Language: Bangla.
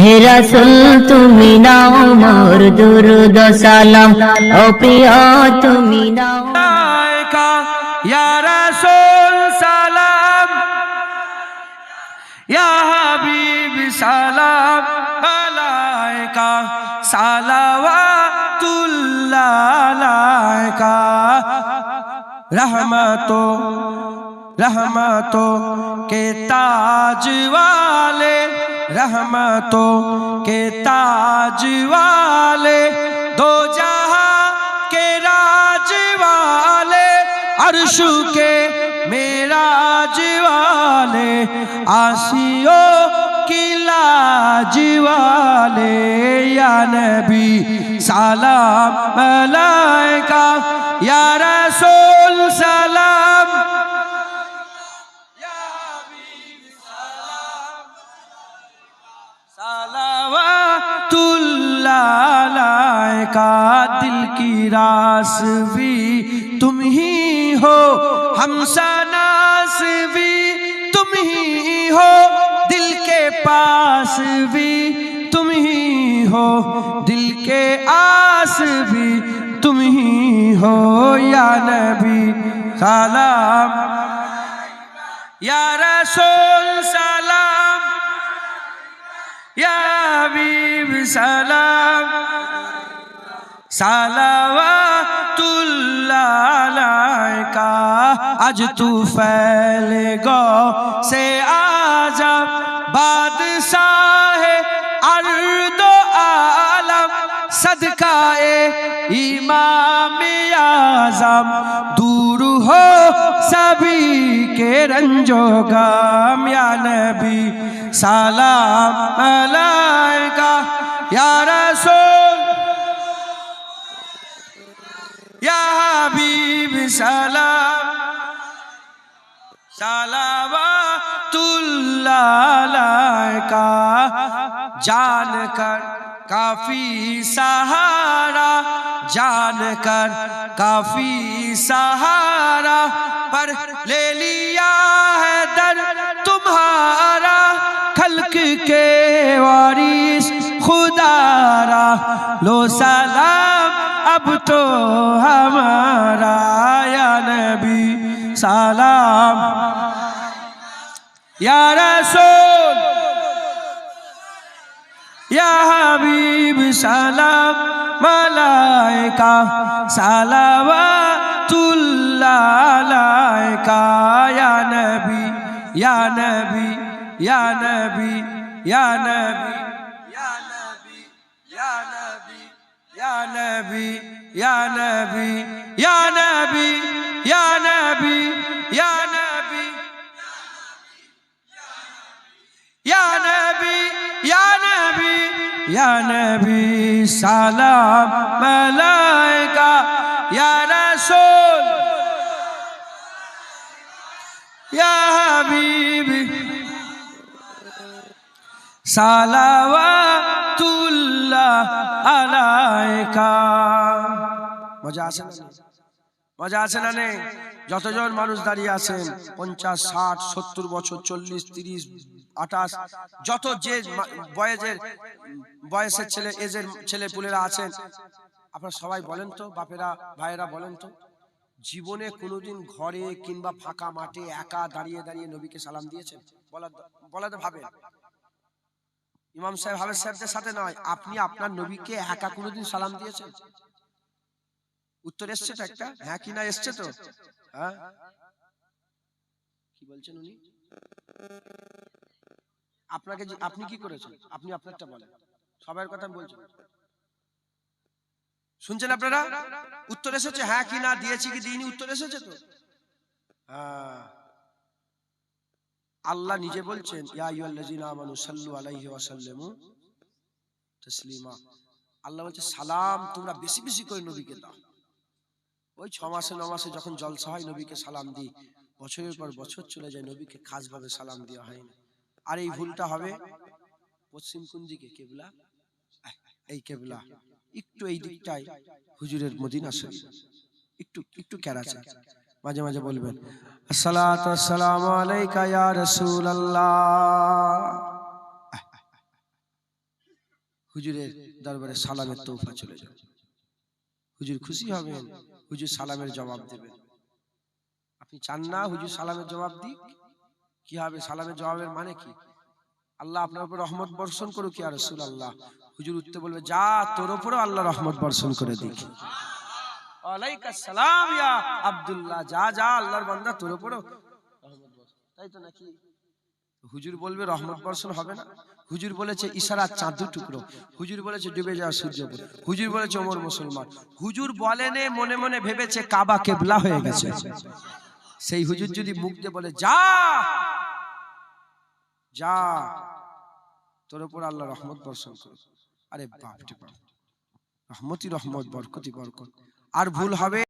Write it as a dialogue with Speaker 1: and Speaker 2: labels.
Speaker 1: হে রাসুল, তুমি নাও মোর দুরুদ সালাম ও প্রিয়, তুমি নাও।
Speaker 2: ইয়া রাসুল, সালাম। ইয়া হাবিব, সালাম। আলাইকা সালাওয়াতুল্লাহ আলাইকা রহমাতো। رحمتوں کے تاج والے، رحمتوں کے تاج والے، دو جہاں کے راج والے، عرش کے میراج والے، آسیوں کی لاج والے، یا نبی، سلام علیہ کا دل کی راس بھی تم ہی ہو ہم ناس بھی تم ہی ہو، دل کے پاس بھی تم ہی ہو، دل کے آس بھی تم ہی ہو۔ یا نبی، سلام۔ یا رسول، سلام۔ یا حبیب، سلام۔ صلوات اللہ کا اج تو پھیلے گو سے آجا بادشاہ ارد و عالم، صدقہ امام اعظم۔ دور ہو سبھی کے رنجو گام یا نبی، سلام علیکہ۔ یا رسول سلام سلامات اللہ کا جان کر کافی سہارا، جان کر کافی سہارا، پر لے لیا ہے در تمہارا، خلق کے وارث خدارا لو سلام، اب تو ہمارا۔ সালাম। ইয়া রাসূল, ইয়া হাবিব, সালাম মালাইকা সালাওয়াতুল্লাহ আলাইকা ইয়া নবী ইয়া নবী ইয়া নবী ইয়া নবী ইয়া নবী ইয়া নবী ইয়া নবী ইয়া নবী ইয়া নবী। ইয়া নবী, সালাম, মালাইকা, ইয়া রাসূল, ইয়া হাবিব। সালাওয়াতুল্লাহ আলাইকা। মজা আছে মজা আছে না নেই? যতজন মানুষ দাঁড়িয়ে আছেন, পঞ্চাশ, ষাট, সত্তর বছর, চল্লিশ, তিরিশ আঠাশ, যত যে বয়সের বয়সের ছেলে, এজের ছেলে পুলেরা আছেন, আপনারা সবাই বলেন তো, বাপেরা, ভাইয়েরা বলেন তো, জীবনে কোনোদিন ঘরে কিংবা ফাঁকা মাঠে একা দাঁড়িয়ে দাঁড়িয়ে নবীকে সালাম দিয়েছেন? বলাতে ভাবেন ইমাম সাহেব হাবেজ সাহেবদের সাথে নয়, আপনি আপনার নবীকে একা কোনোদিন সালাম দিয়েছেন? উত্তর এসছে তো একটা হ্যাঁ কি না এসছে তো? হ্যাঁ? কি বলছেন উনি? আপনাকে আপনি কি করেছেন? আপনি আপনারটা বলেন। সবার কথা আমি বলছি। শুনছেন আপনারা? উত্তর এসেছে হ্যাঁ কি না দিয়েছি কি দিইনি উত্তর এসেছে তো? হ্যাঁ আল্লাহ নিজে বলছেন ইয়া আইয়ুহাল্লাযীনা আমানু সাল্লু আলাইহি ওয়া সাল্লিমু তাসলিমা। আল্লাহ বলছে সালাম তোমরা বেশি বেশি করে নবীকে দাও। ওই ছ মাসে ন মাসে যখন জলসা হয় নবীকে সালাম দিই। বছরের পর বছর চলে যায় নবীকে খাসভাবে সালাম দেওয়া হয় না। আর এই ভুলটা হবে পশ্চিম কোন দিকে? কেবলা? এই কেবলা। একটু এই দিকটাই হুজুরের মদিনা শরীফ। একটু একটু ক্যারাচে। মাঝে মাঝে বলবেন আসসালাতু আসসালামু আলাইকা ইয়া রাসূলুল্লাহ। হুজুরের দরবারে সালামের তৌফা চলে যাবে। হুজুর খুশি হবেন হুজুর সালামের জবাব দেবেন। আপনি চান না হুজুর সালামের জবাব দিক? কি হবে? সালামের জবাবের মানে কি? আল্লাহ আপনার উপর রহমত বর্ষণ করুক আর রসুল আল্লাহ হুজুর উঠতে বলবে, যা তোর উপরও আল্লাহ রহমত বর্ষণ করে দিক ওয়ালাইকুম সালাম ইয়া আব্দুল্লাহ, যা যা, আল্লাহর বান্দা তোর বর্ষণ। তাই তো নাকি? হুজুর বলবে, রহমত বর্ষণ হবে না। হুজুর বলেছে, ইশারা চাঁদ টুকরো। হুজুর বলেছে, ডুবে যাওয়া সূর্য উপর। হুজুর বলেছে, ওমর মুসলমান। হুজুর বলেনে মনে মনে ভেবেছে কাবা কেবলা হয়ে গেছে। সেই হুজুর যদি মুখ দিয়ে বলে, যা যা। তোর উপর আল্লাহ রহমত বর্ষণ করে আরে বাপটি বাপ। রহমতি রহমত বরকতি বরকত। আর ভুল হবে